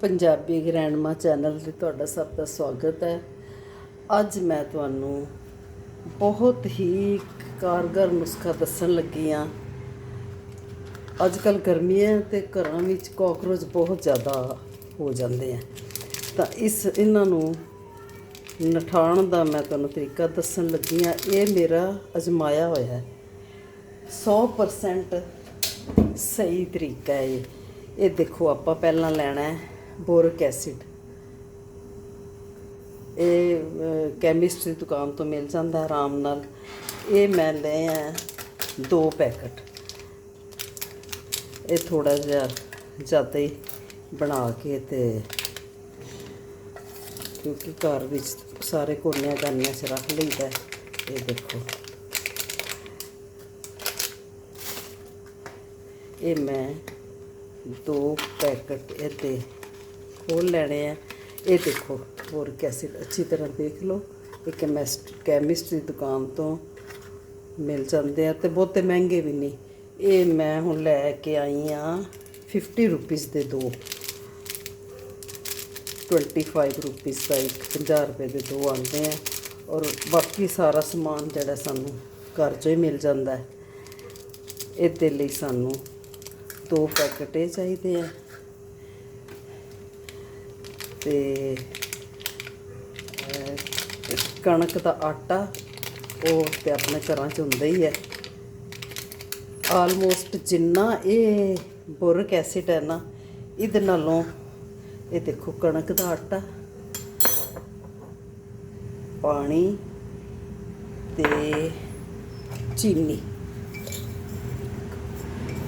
Punjabi ਗ੍ਰੈਂਡਮਾ channel ਤੇ ਤੁਹਾਡਾ ਸਭ ਦਾ ਸਵਾਗਤ ਹੈ। ਅੱਜ ਮੈਂ ਤੁਹਾਨੂੰ ਬਹੁਤ ਹੀ ਕਾਰਗਰ ਨੁਸਖਾ ਦੱਸਣ ਲੱਗੀ ਹਾਂ। ਅੱਜ ਕੱਲ ਹੈ ਤੇ ਘਰਾਂ ਵਿੱਚ ਕਾਕਰੋਚ ਬਹੁਤ ਜ਼ਿਆਦਾ ਹੋ ਜਾਂਦੇ ਆ ਤਾਂ ਇਸ ਇਹਨਾਂ ਨੂੰ ਨਠਾਉਣ ਦਾ ਮੈਂ ਤੁਹਾਨੂੰ ਤਰੀਕਾ ਦੱਸਣ ਲੱਗੀ ਹਾਂ। ਇਹ ਮੇਰਾ ਅਜਮਾਇਆ ਹੋਇਆ ਹੈ। 100% ਸਹੀ ਤਰੀਕਾ ਹੈ ਇਹ। ਇਹ ਦੇਖੋ ਆਪਾਂ ਪਹਿਲਾਂ ਲੈਣਾ ਹੈ। Boric acid. ਇਹ ਕੈਮਿਸਟ ਦੀ ਦੁਕਾਨ ਤੋਂ ਮਿਲ ਜਾਂਦਾ ਆਰਾਮ ਨਾਲ। ਇਹ ਮੈਂ ਲਏ ਆ ਦੋ ਪੈਕਟ। ਇਹ ਥੋੜਾ ਜਿਹਾ ਜ਼ਿਆਦਾ ਹੀ ਬਣਾ ਕੇ ਤੇ ਕਿਉਂਕਿ ਘਰ ਵਿੱਚ ਸਾਰੇ ਕੋਨਿਆਂ ਕਾਨਿਆਂ 'ਚ ਰੱਖ ਲਈਦਾ ਇਹ ਦੇਖੋ। ਇਹ ਮੈਂ ਦੋ ਪੈਕਟ ਇਹਦੇ ਖੋਲ ਲੈਣੇ ਆ। ਇਹ ਦੇਖੋ, ਹੋਰ ਐਸਿਡ ਅੱਛੀ ਤਰ੍ਹਾਂ ਦੇਖ ਲਓ। ਇਹ ਕੈਮਿਸਟ ਕੈਮਿਸਟ ਦੀ ਦੁਕਾਨ ਤੋਂ ਮਿਲ ਜਾਂਦੇ ਆ ਤੇ ਬਹੁਤੇ ਮਹਿੰਗੇ ਵੀ ਨਹੀਂ। ਇਹ ਮੈਂ ਹੁਣ ਲੈ ਕੇ ਆਈ ਆ 50 ਰੁਪਏ ਦੇ ਦੋ। 25 ਰੁਪਏ ਦਾ ਇੱਕ 50 ਰੁਪਏ ਦੇ ਦੋ ਆਉਂਦੇ ਆ। ਔਰ ਬਾਕੀ ਸਾਰਾ ਸਮਾਨ ਜਿਹੜਾ ਸਾਨੂੰ ਘਰ 'ਚੋਂ ਹੀ ਮਿਲ ਜਾਂਦਾ ਹੈ। ਇਹਦੇ ਲਈ ਸਾਨੂੰ ਦੋ ਪੈਕਟ ਇਹ ਚਾਹੀਦੇ ਆ। ਤੇ ਕਣਕ ਦਾ ਆਟਾ ਉਹ ਤੇ ਆਪਣੇ ਘਰਾਂ 'ਚ ਹੁੰਦਾ ਹੀ ਹੈ। ਆਲਮੋਸਟ ਜਿੰਨਾ ਇਹ ਬੋਰਿਕ ਐਸਿਡ ਹੈ ਨਾ, ਇਹਦੇ ਨਾਲੋਂ ਇਹ ਦੇਖੋ ਕਣਕ ਦਾ ਆਟਾ, ਪਾਣੀ ਤੇ ਚੀਨੀ।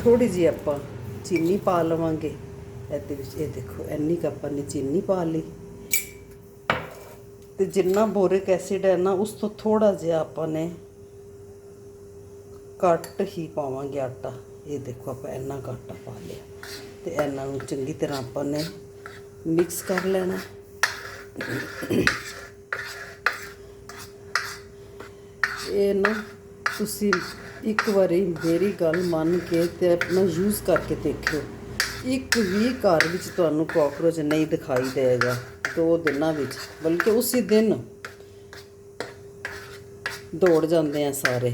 ਥੋੜੀ ਜਿਹੀ ਆਪਾਂ ਚੀਨੀ ਪਾ ਲਵਾਂਗੇ। ਇਹਦੇ ਵਿੱਚ ਇਹ ਦੇਖੋ, ਇੰਨੀ ਕੁ ਆਪਾਂ ਨੇ ਚੀਨੀ ਪਾ ਲਈ। ਤੇ ਜਿੰਨਾ ਬੋਰਿਕ ਐਸਿਡ ਹੈ ਨਾ, ਉਸ ਤੋਂ ਥੋੜਾ ਜਿਹਾ ਆਪਾਂ ਨੇ ਘੱਟ ਹੀ ਪਾਵਾਂਗੇ ਆਟਾ। ਇਹ ਦੇਖੋ, ਆਪਾਂ ਇੰਨਾ ਕੁ ਆਟਾ ਪਾ ਲਿਆ। ਤੇ ਇਹਨਾਂ ਨੂੰ ਚੰਗੀ ਤਰ੍ਹਾਂ ਆਪਾਂ ਨੇ ਮਿਕਸ ਕਰ ਲੈਣਾ। ਇਹ ਨਾ ਤੁਸੀਂ ਇੱਕ ਵਾਰੀ ਮੇਰੀ ਗੱਲ ਮੰਨ ਕੇ ਤੇ ਆਪਣਾ ਯੂਜ਼ ਕਰਕੇ ਦੇਖਿਓ। ਇੱਕ ਵੀ ਘਰ ਵਿੱਚ ਤੁਹਾਨੂੰ ਕਾਕਰੋਚ ਨਹੀਂ ਦਿਖਾਈ ਦੇਗਾ, ਦੋ ਦਿਨਾਂ ਵਿੱਚ, ਬਲਕਿ ਉਸੇ ਦਿਨ ਦੌੜ ਜਾਂਦੇ ਆ ਸਾਰੇ।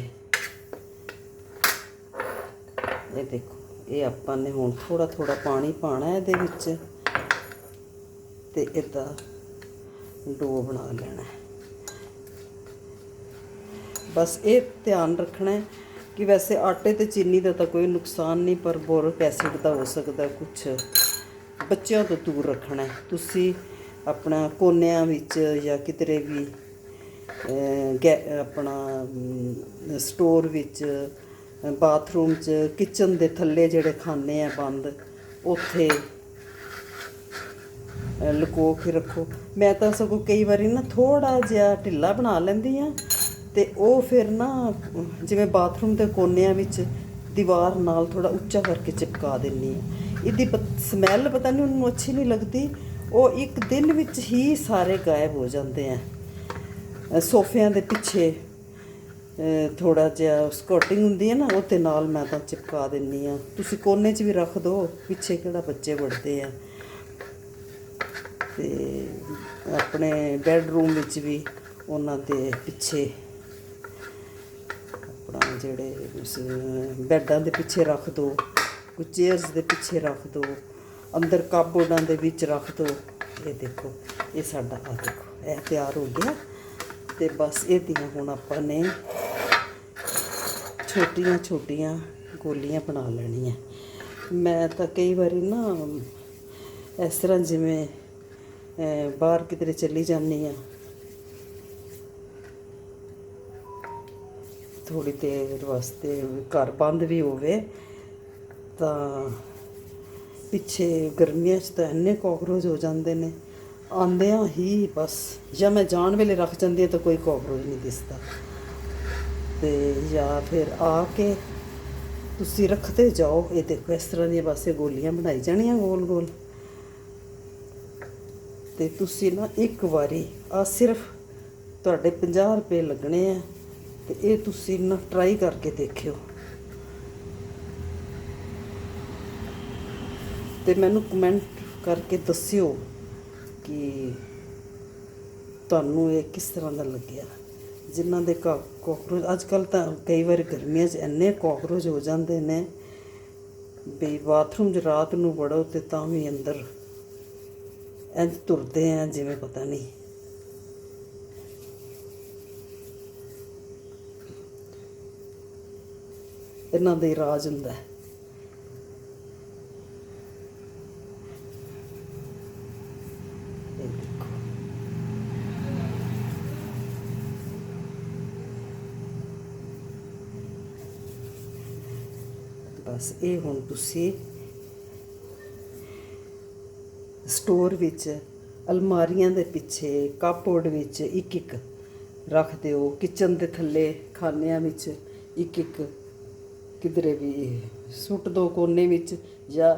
ਇਹ ਦੇਖੋ, ਇਹ ਆਪਾਂ ਨੇ ਹੁਣ ਥੋੜਾ ਥੋੜਾ ਪਾਣੀ ਪਾਣਾ ਇਹਦੇ ਵਿੱਚ ਤੇ ਇਹਦਾ ਡੋ ਬਣਾ ਲੈਣਾ। ਬਸ ਇਹ ਧਿਆਨ ਰੱਖਣਾ ਹੈ। ਕਿ ਵੈਸੇ ਆਟੇ ਤੇ ਚੀਨੀ ਦਾ ਤਾਂ ਕੋਈ ਨੁਕਸਾਨ ਨਹੀਂ ਪਰ ਬੋਰਿਕ ਐਸਿਡ ਦਾ ਹੋ ਸਕਦਾ ਕੁਝ ਬੱਚਿਆਂ ਤੋਂ ਦੂਰ ਰੱਖਣਾ ਤੁਸੀਂ ਆਪਣਾ ਕੋਨਿਆਂ ਵਿੱਚ ਜਾਂ ਕਿਤੇ ਵੀ ਗੈ- ਆਪਣਾ ਸਟੋਰ ਵਿੱਚ ਬਾਥਰੂਮ 'ਚ ਕਿਚਨ ਦੇ ਥੱਲੇ ਜਿਹੜੇ ਖਾਨੇ ਆ ਬੰਦ ਉੱਥੇ ਅ, ਲੁਕੋ ਕੇ ਰੱਖੋ। ਮੈਂ ਤਾਂ ਸਗੋਂ ਕਈ ਵਾਰੀ ਨਾ ਥੋੜਾ ਜਿਹਾ ਢਿੱਲਾ ਬਣਾ ਲੈਂਦੀ ਆ ਤੇ ਉਹ ਫਿਰ ਨਾ ਜਿਵੇਂ ਬਾਥਰੂਮ ਦੇ ਕੋਨਿਆਂ ਵਿੱਚ ਦੀਵਾਰ ਨਾਲ ਥੋੜਾ ਉੱਚਾ ਕਰਕੇ ਚਿਪਕਾ ਦਿੰਨੀ ਆ ਇਹਦੀ ਸਮੈਲ ਪਤਾ ਨਹੀਂ ਉਹਨੂੰ ਅੱਛੀ ਨਹੀਂ ਲੱਗਦੀ। ਉਹ ਇੱਕ ਦਿਨ ਵਿੱਚ ਹੀ ਸਾਰੇ ਗਾਇਬ ਹੋ ਜਾਂਦੇ ਆ। ਸੋਫਿਆਂ ਦੇ ਪਿੱਛੇ ਥੋੜਾ ਜਿਹਾ ਸਕੋਟਿੰਗ ਹੁੰਦੀ ਹੈ ਨਾ, ਉਹ ਤੇ ਨਾਲ ਮੈਂ ਤਾਂ ਚਿਪਕਾ ਦਿੰਨੀ ਆ ਤੁਸੀਂ ਕੋਨੇ 'ਚ ਵੀ ਰੱਖ ਦਿਓ ਪਿੱਛੇ ਕਿਹੜਾ ਬੱਚੇ ਵੜਦੇ ਆ। ਤੇ ਆਪਣੇ ਬੈੱਡਰੂਮ ਵਿੱਚ ਵੀ ਉਹਨਾਂ ਦੇ ਪਿੱਛੇ ਜਿਹੜੇ ਉਸ ਬੈੱਡਾਂ ਦੇ ਪਿੱਛੇ ਰੱਖ ਦਿਓ ਕੁਝ ਚੇਅਰਸ ਦੇ ਪਿੱਛੇ ਰੱਖ ਦਿਓ ਅੰਦਰ ਕਾਬੋਰਡਾਂ ਦੇ ਵਿੱਚ ਰੱਖ ਦਿਓ ਇਹ ਦੇਖੋ, ਇਹ ਸਾਡਾ ਆ ਦੇਖੋ, ਇਹ ਤਿਆਰ ਹੋ ਗਿਆ। ਤੇ ਬਸ ਇਹ ਦੀਆਂ ਹੁਣ ਆਪਾਂ ਨੇ ਛੋਟੀਆਂ ਛੋਟੀਆਂ ਗੋਲੀਆਂ ਬਣਾ ਲੈਣੀਆਂ। ਮੈਂ ਤਾਂ ਕਈ ਵਾਰੀ ਨਾ, ਇਸ ਤਰ੍ਹਾਂ ਜਿਵੇਂ ਬਾਹਰ ਕਿਧਰੇ ਚੱਲੀ ਜਾਂਦੀ ਆ ਥੋੜੀ ਦੇਰ ਵਾਸਤੇ ਘਰ ਬੰਦ ਵੀ ਹੋਵੇ, ਤਾਂ ਪਿੱਛੇ ਗਰਮੀਆਂ 'ਚ ਤਾਂ ਇੰਨੇ ਕਾਕਰੋਚ ਹੋ ਜਾਂਦੇ ਨੇ। ਆਂਦਿਆਂ ਹੀ ਬਸ, ਜਾਂ ਮੈਂ ਜਾਣ ਵੇਲੇ ਰੱਖ ਜਾਂਦੀ ਹਾਂ ਤਾਂ ਕੋਈ ਕਾਕਰੋਚ ਨਹੀਂ ਦਿਸਦਾ। ਤੇ ਜਾਂ ਫਿਰ ਆ ਕੇ ਤੁਸੀਂ ਰੱਖਦੇ ਜਾਓ। ਇਹ ਦੇਖੋ, ਇਸ ਤਰ੍ਹਾਂ ਦੀਆਂ ਬਸ ਗੋਲੀਆਂ ਬਣਾਈ ਜਾਣੀਆਂ ਗੋਲ ਗੋਲ। ਤੇ ਤੁਸੀਂ ਨਾ ਇੱਕ ਵਾਰੀ ਆ ਸਿਰਫ ਤੁਹਾਡੇ 50 ਰੁਪਏ ਲੱਗਣੇ ਆ। ਤੇ ਇਹ ਤੁਸੀਂ ਨਾ ਟਰਾਈ ਕਰਕੇ ਦੇਖਿਓ। ਤੇ ਮੈਨੂੰ ਕਮੈਂਟ ਕਰਕੇ ਦੱਸਿਓ ਕਿ ਤੁਹਾਨੂੰ ਇਹ ਕਿਸ ਤਰ੍ਹਾਂ ਦਾ ਲੱਗਿਆ। ਜਿਨ੍ਹਾਂ ਦੇ ਕੋਕਰੋਚ ਅੱਜ ਕੱਲ ਤਾਂ ਕਈ ਵਾਰ ਗਰਮੀਆਂ 'ਚ ਇੰਨੇ ਕੋਕਰੋਚ ਹੋ ਜਾਂਦੇ ਨੇ, ਵੀ ਬਾਥਰੂਮ 'ਚ ਰਾਤ ਨੂੰ ਵੜੋ ਤੇ ਤਾਂ ਵੀ ਅੰਦਰ ਇੰਜ ਤੁਰਦੇ ਆ, ਜਿਵੇਂ ਪਤਾ ਨਹੀਂ। ਇਹਨਾਂ ਦਾ ਹੀ ਰਾਜ ਹੁੰਦਾ ਹੈ। ਬਸ ਇਹ ਹੁਣ ਤੁਸੀਂ ਸਟੋਰ ਵਿੱਚ ਅਲਮਾਰੀਆਂ ਦੇ ਪਿੱਛੇ, ਕਾਪਬੋਰਡ ਵਿੱਚ ਇੱਕ ਇੱਕ ਰੱਖ ਦਿਓ। ਕਿਚਨ ਦੇ ਥੱਲੇ, ਖਾਨਿਆਂ ਵਿੱਚ ਇੱਕ ਇੱਕ ਕਿਧਰੇ ਵੀ ਸੁੱਟ ਦੋ ਕੋਨੇ ਵਿੱਚ ਜਾਂ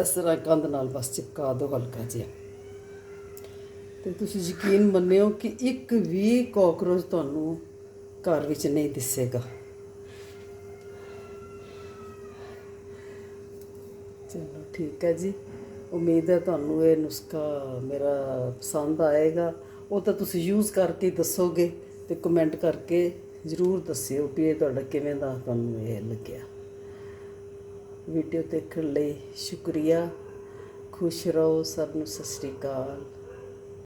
ਇਸ ਤਰ੍ਹਾਂ ਕੰਧ ਨਾਲ ਬਸ ਚਿਪਕਾ ਦਿਓ ਹਲਕਾ ਜਿਹਾ। ਤੇ ਤੁਸੀਂ ਯਕੀਨ ਮੰਨਿਓ ਕਿ ਇੱਕ ਵੀ ਕਾਕਰੋਚ ਤੁਹਾਨੂੰ ਘਰ ਵਿੱਚ ਨਹੀਂ ਦਿਸੇਗਾ। ਚਲੋ ਠੀਕ ਹੈ ਜੀ। ਉਮੀਦ ਹੈ ਤੁਹਾਨੂੰ ਇਹ ਨੁਸਖਾ ਮੇਰਾ ਪਸੰਦ ਆਏਗਾ। ਉਹ ਤਾਂ ਤੁਸੀਂ ਯੂਜ਼ ਕਰਕੇ ਦੱਸੋਗੇ ਤੇ ਕਮੈਂਟ ਕਰਕੇ ਜ਼ਰੂਰ ਦੱਸਿਓ ਵੀ ਇਹ ਤੁਹਾਡਾ ਕਿਵੇਂ ਦਾ ਤੁਹਾਨੂੰ ਇਹ ਲੱਗਿਆ ਵੀਡੀਓ ਦੇਖਣ ਲਈ ਸ਼ੁਕਰੀਆ। ਖੁਸ਼ ਰਹੋ, ਸਭ ਨੂੰ ਸਤਿ ਸ੍ਰੀ ਅਕਾਲ।